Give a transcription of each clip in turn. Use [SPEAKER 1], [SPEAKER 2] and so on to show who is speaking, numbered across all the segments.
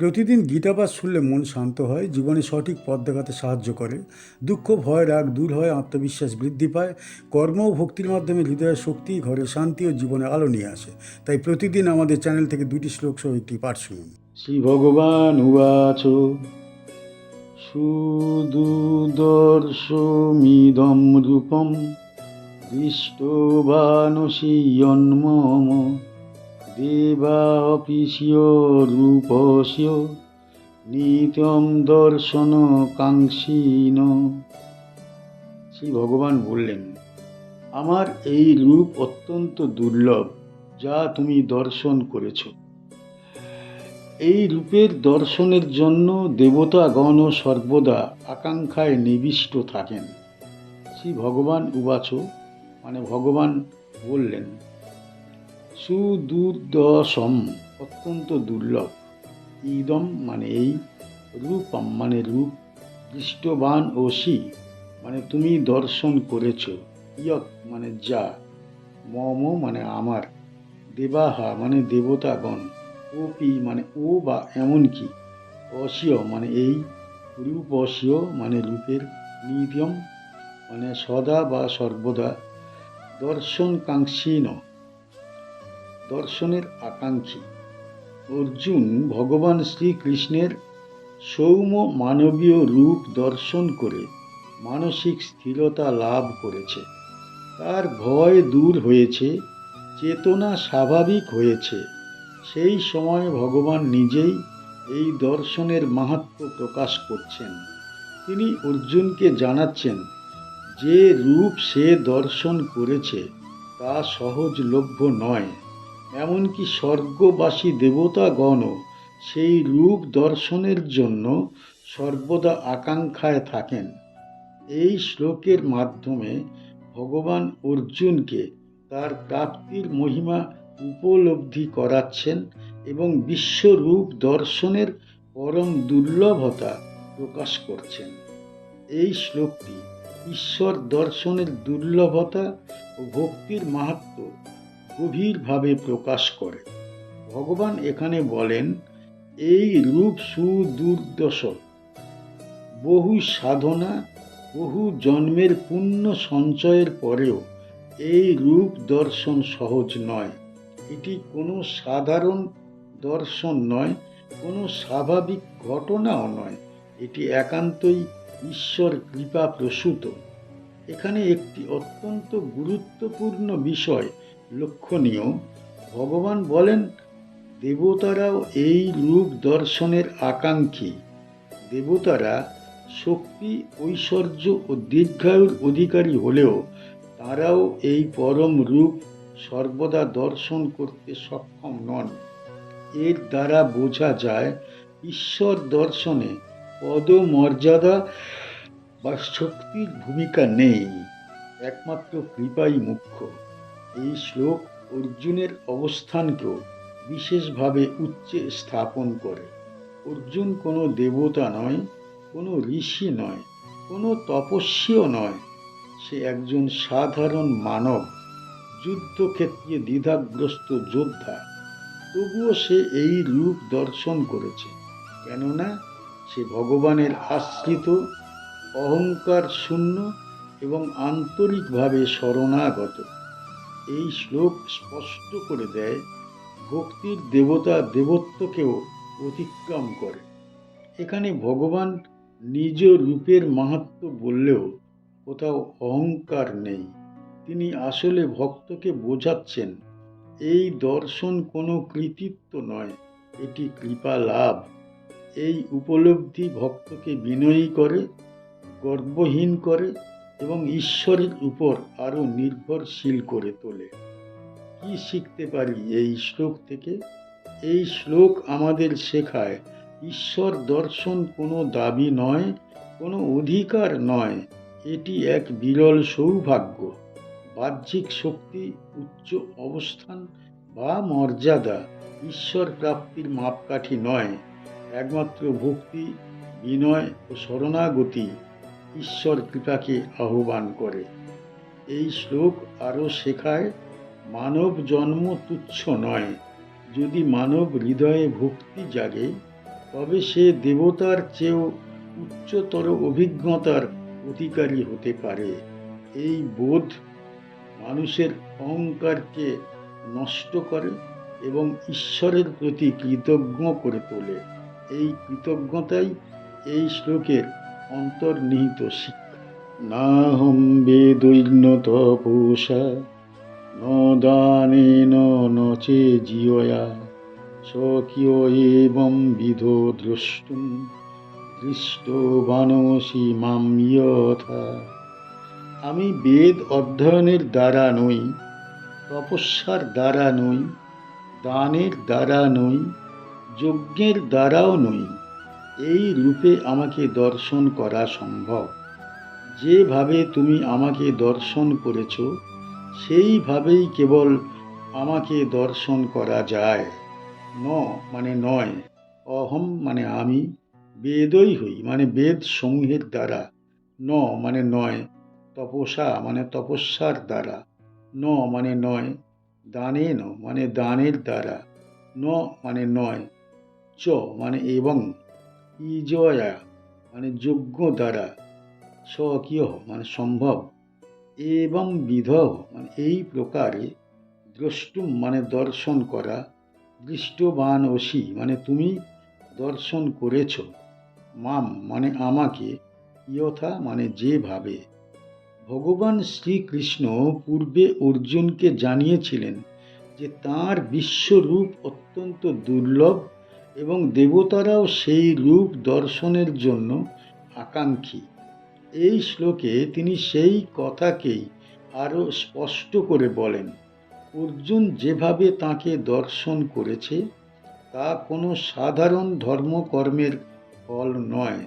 [SPEAKER 1] প্রতিদিন গীতাপাঠ শুনলে মন শান্ত হয়, জীবনে সঠিক পথ দেখাতে সাহায্য করে। দুঃখ, ভয়, রাগ দূর হয়, আত্মবিশ্বাস বৃদ্ধি পায়। কর্ম ও ভক্তির মাধ্যমে হৃদয়ের শক্তি, ঘরে শান্তি ও জীবনে আলো নিয়ে আসে। তাই প্রতিদিন আমাদের চ্যানেল থেকে দুটি শ্লোক সহ একটি পাঠ শুনুন। শ্রী ভগবান উবাচ রূপম দৃষ্টবানসীয়ন্মম দেবাপিসীয় রূপস্য নিতম দর্শন কাঙ্ক্ষীন শ্রী ভগবান বললেন, আমার এই রূপ অত্যন্ত দুর্লভ, যা তুমি দর্শন করেছ। এই রূপের দর্শনের জন্য দেবতাগণ সর্বদা আকাঙ্ক্ষায় নিবিষ্ট থাকেন। শ্রী ভগবান উবাচ মানে ভগবান বললেন সুদূর্দশম, অত্যন্ত দুর্লভ। ইদম মানে এই, রূপম মানে রূপ, দৃষ্টবান ওসি মানে তুমি দর্শন করেছ ইয়ত মানে যা, মম মানে আমার, দেবাহা মানে দেবতাগণ, ওপি মানে ও বা এমনকি, অসীয় মানে এই রূপ অসীয় মানে রূপের নিয়ম মানে সদা বা সর্বদা দর্শন কাঙ্ক্ষীন দর্শনের আকাঙ্ক্ষী। অর্জুন ভগবান শ্রীকৃষ্ণের সৌম্য মানবীয় রূপ দর্শন করে মানসিক স্থিরতা লাভ করেছে। তার ভয় দূর হয়েছে, চেতনা স্বাভাবিক হয়েছে। সেই সময় ভগবান নিজেই এই দর্শনের মাহাত্ম প্রকাশ করছেন। তিনি অর্জুনকে জানাচ্ছেন, যে রূপ সে দর্শন করেছে তা সহজলভ্য নয়। এমনকি স্বর্গবাসী দেবতাগণও সেই রূপ দর্শনের জন্য সর্বদা আকাঙ্ক্ষায় থাকেন। এই শ্লোকের মাধ্যমে ভগবান অর্জুনকে তার প্রাপ্তির মহিমা উপলব্ধি করাচ্ছেন এবং বিশ্বরূপ দর্শনের পরম দুর্লভতা প্রকাশ করছেন। এই শ্লোকটি ঈশ্বর দর্শনের দুর্লভতা ও ভক্তির মাহাত্ম গভীরভাবে প্রকাশ করে। ভগবান এখানে বলেন, এই রূপ সুদুর্দশ। বহু সাধনা, বহু জন্মের পুণ্য সঞ্চয়ের পরেও এই রূপ দর্শন সহজ নয়। এটি কোনো সাধারণ দর্শন নয়, কোনো স্বাভাবিক ঘটনাও নয়। এটি একান্তই ঈশ্বর কৃপা প্রসূত। এখানে একটি অত্যন্ত গুরুত্বপূর্ণ বিষয় লক্ষণীয়। ভগবান বলেন, দেবতারাও এই রূপ দর্শনের আকাঙ্ক্ষী। দেবতারা শক্তি, ঐশ্বর্য ও দীর্ঘায়ুর অধিকারী হলেও তারাও এই পরম রূপ সর্বদা দর্শন করতে সক্ষম নন। এর দ্বারা বোঝা যায়, ঈশ্বর দর্শনে পদমর্যাদা বা শক্তির ভূমিকা নেই। একমাত্র কৃপাই মুখ্য। এই শ্লোক অর্জুনের অবস্থানকেও বিশেষভাবে উচ্চে স্থাপন করে। অর্জুন কোনো দেবতা নয়, কোনো ঋষি নয়, কোনো তপস্বীও নয়। সে একজন সাধারণ মানব, যুদ্ধক্ষেত্রে দ্বিধাগ্রস্ত যোদ্ধা। তবুও সে এই রূপ দর্শন করেছে, কেননা সে ভগবানের আশ্রিত, অহংকার শূন্য এবং আন্তরিকভাবে শরণাগত। এই শ্লোক স্পষ্ট করে দেয়, ভক্তির দেবতা দেবত্বকেও অতিক্রম করে। এখানে ভগবান নিজ রূপের মাহাত্ম বললেও কোথাও অহংকার নেই। তিনি আসলে ভক্তকে বোঝাচ্ছেন, এই দর্শন কোনো কৃতিত্ব নয়, এটি কৃপা লাভ। এই উপলব্ধি ভক্তকে বিনয়ী করে, গর্বহীন করে এবং ঈশ্বরের উপর আরও নির্ভরশীল করে তোলে। কি শিখতে পারি এই শ্লোক থেকে? এই শ্লোক আমাদের শেখায়, ঈশ্বর দর্শন কোনো দাবি নয়, কোনো অধিকার নয়, এটি এক বিরল সৌভাগ্য। বাহ্যিক শক্তি, উচ্চ অবস্থান বা মর্যাদা ঈশ্বর প্রাপ্তির মাপকাঠি নয়, একমাত্র ভক্তি, বিনয় ও শরণাগতি। ঈশ্বর কৃপাকে আহ্বান করে। এই শ্লোক আরও শেখায়, মানব জন্ম তুচ্ছ নয়। যদি মানব হৃদয়ে ভক্তি জাগে, তবে সে দেবতার চেয়েও উচ্চতর অভিজ্ঞতার অধিকারী হতে পারে। এই বোধ মানুষের অহংকারকে নষ্ট করে এবং ঈশ্বরের প্রতি কৃতজ্ঞ করে তোলে। এই কৃতজ্ঞতাই এই শ্লোকের অন্তর্নিহিত শিক্ষা। নাহম বেদৈন্য তপসা ন দানেন ন চে জিয়য়া স্বকীয় এবং বিধ দ্রষ্টুম দৃষ্টবানসি মাম যথা আমি বেদ অধ্যয়নের দ্বারা নই, তপস্যার দ্বারা নই, দানের দ্বারা নই, যজ্ঞের দ্বারাও নই। এই রূপে আমাকে দর্শন করা সম্ভব। যেভাবে তুমি আমাকে দর্শন করেছ, সেইভাবেই কেবল আমাকে দর্শন করা যায়। ন মানে নয়, অহম মানে আমি, বেদই হই মানে বেদ সমূহের দ্বারা। ন মানে নয় তপসা মানে তপস্যার দ্বারা। ন মানে নয় দানে ন মানে দানের দ্বারা। ন মানে নয়, চ মানে এবং। ইজয়া মানে যোগ্য দ্বারা স্বকীয় মানে সম্ভব, এবং বিধ মানে এই প্রকারে দ্রষ্টুম মানে দর্শন করা দৃষ্টবান অসি মানে তুমি দর্শন করেছ, মাম মানে আমাকে ইয়থা মানে যেভাবে ভগবান শ্রীকৃষ্ণ পূর্বে অর্জুনকে জানিয়েছিলেন যে তাঁর বিশ্বরূপ অত্যন্ত দুর্লভ এবং দেবতারাও সেই রূপ দর্শনের জন্য আকাঙ্ক্ষী। এই শ্লোকে তিনি সেই কথাকেই আরও স্পষ্ট করে বলেন, অর্জুন যেভাবে তাকে দর্শন করেছে, তা কোনো সাধারণ ধর্মকর্মের ফল নয়।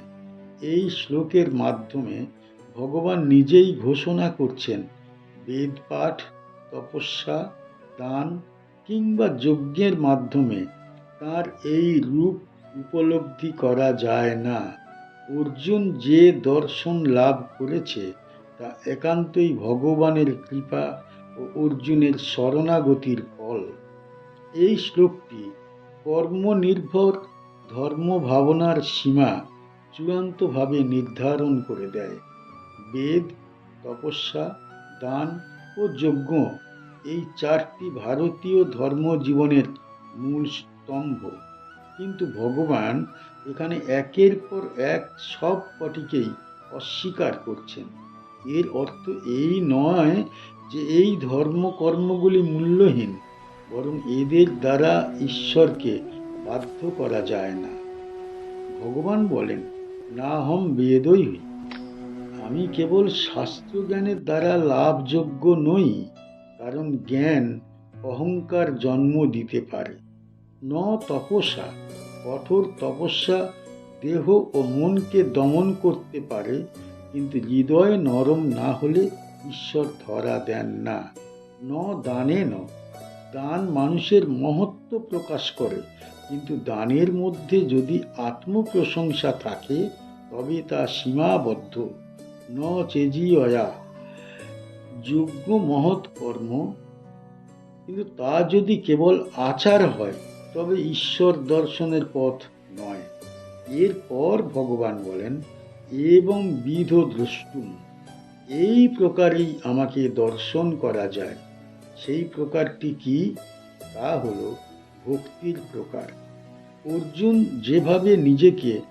[SPEAKER 1] এই শ্লোকের মাধ্যমে ভগবান নিজেই ঘোষণা করছেন, বেদপাঠ, তপস্যা, দান কিংবা যজ্ঞের মাধ্যমে তার এই রূপ উপলব্ধি করা যায় না। অর্জুন যে দর্শন লাভ করেছে, তা একান্তই ভগবানের কৃপা ও অর্জুনের শরণাগতির ফল। এই শ্লোকটি কর্মনির্ভর ধর্ম ভাবনার সীমা চূড়ান্তভাবে নির্ধারণ করে দেয়। বেদ, তপস্যা, দান ও যজ্ঞ এই চারটি ভারতীয় ধর্ম জীবনের মূল স্তম্ভ। কিন্তু ভগবান এখানে একের পর এক সব কটিকেই অস্বীকার করছেন। এর অর্থ এই নয় যে এই ধর্মকর্মগুলি মূল্যহীন, বরং এদের দ্বারা ঈশ্বরকে বাধ্য করা যায় না। ভগবান বলেন, না হম বেদই আমি কেবল শাস্ত্রজ্ঞানের দ্বারা লাভযোগ্য নই, কারণ জ্ঞান অহংকার জন্ম দিতে পারে। ন তপস্যা, কঠোর তপস্যা দেহ ও মনকে দমন করতে পারে, কিন্তু হৃদয় নরম না হলে ঈশ্বর ধরা দেন না। ন দানে ন। দান মানুষের মহত্ব প্রকাশ করে, কিন্তু দানের মধ্যে যদি আত্মপ্রশংসা থাকে, তবে তা সীমাবদ্ধ। ন চেজিয়া যোগ্য মহৎ কর্ম, কিন্তু তা যদি কেবল আচার হয় তবে ঈশ্বর দর্শনের পথ নয়। এরপর ভগবান বলেন, এবং বিধ দ্রষ্টুম এই প্রকারেই আমাকে দর্শন করা যায়। সেই প্রকারটি কি? তা হল ভক্তির প্রকার। অর্জুন যেভাবে নিজেকে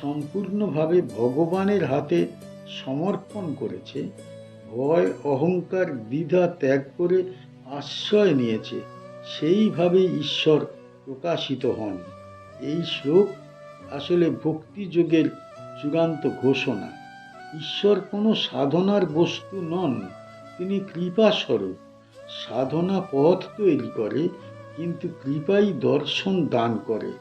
[SPEAKER 1] সম্পূর্ণভাবে ভগবানের হাতে সমর্পণ করেছে, ভয়, অহংকার, দ্বিধা ত্যাগ করে আশ্রয় নিয়েছে সেইভাবে ঈশ্বর প্রকাশিত হন। এই শ্লোক আসলে ভক্তিযোগের চূড়ান্ত ঘোষণা। ঈশ্বর কোনো সাধনার বস্তু নন, তিনি কৃপাস্বরূপ। সাধনা পথ তৈরি করে, কিন্তু কৃপাই দর্শন দান করে।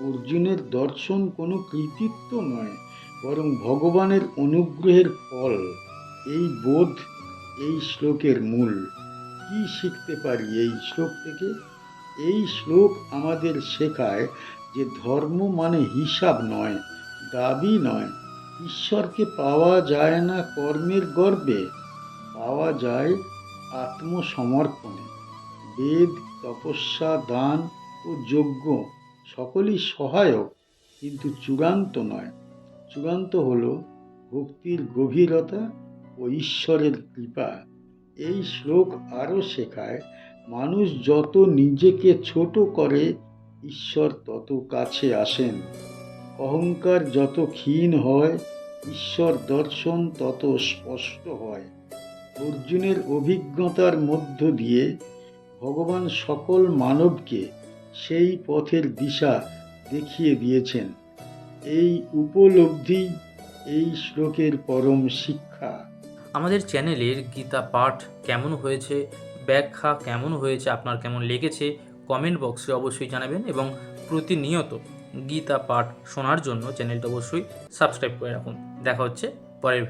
[SPEAKER 1] অর্জুনের দর্শন কোনো কৃতিত্ব নয়, বরং ভগবানের অনুগ্রহের ফল। এই বোধ এই শ্লোকের মূল। কি শিখতে পারি এই শ্লোক থেকে? এই শ্লোক আমাদের শেখায় যে ধর্ম মানে হিসাব নয়, দাবি নয়। ঈশ্বরকে পাওয়া যায় না কর্মের গর্বে, পাওয়া যায় আত্মসমর্পণে। বেদ, তপস্যা, দান ও যজ্ঞ সকলই সহায়ক, কিন্তু চূড়ান্ত নয়। চূড়ান্ত হল ভক্তির গভীরতা ও ঈশ্বরের কৃপা। এই শ্লোক আরও শেখায় মানুষ যত নিজেকে ছোট করে, ঈশ্বর তত কাছে আসেন। অহংকার যত ক্ষীণ হয়, ঈশ্বর দর্শন তত স্পষ্ট হয়। অর্জুনের অভিজ্ঞতার মধ্য দিয়ে ভগবান সকল মানবকে সেই পথের দিশা দেখিয়ে দিয়েছেন। এই উপলব্ধি, এই শ্লোকের পরম শিক্ষা।
[SPEAKER 2] আমাদের চ্যানেলের গীতা পাঠ কেমন হয়েছে ব্যাখ্যা কেমন হয়েছে, আপনার কেমন লেগেছে কমেন্ট বক্সে অবশ্যই জানাবেন এবং প্রতিনিয়ত গীতা পাঠ শোনার জন্য চ্যানেলটা অবশ্যই সাবস্ক্রাইব করে রাখুন। দেখা হচ্ছে পরের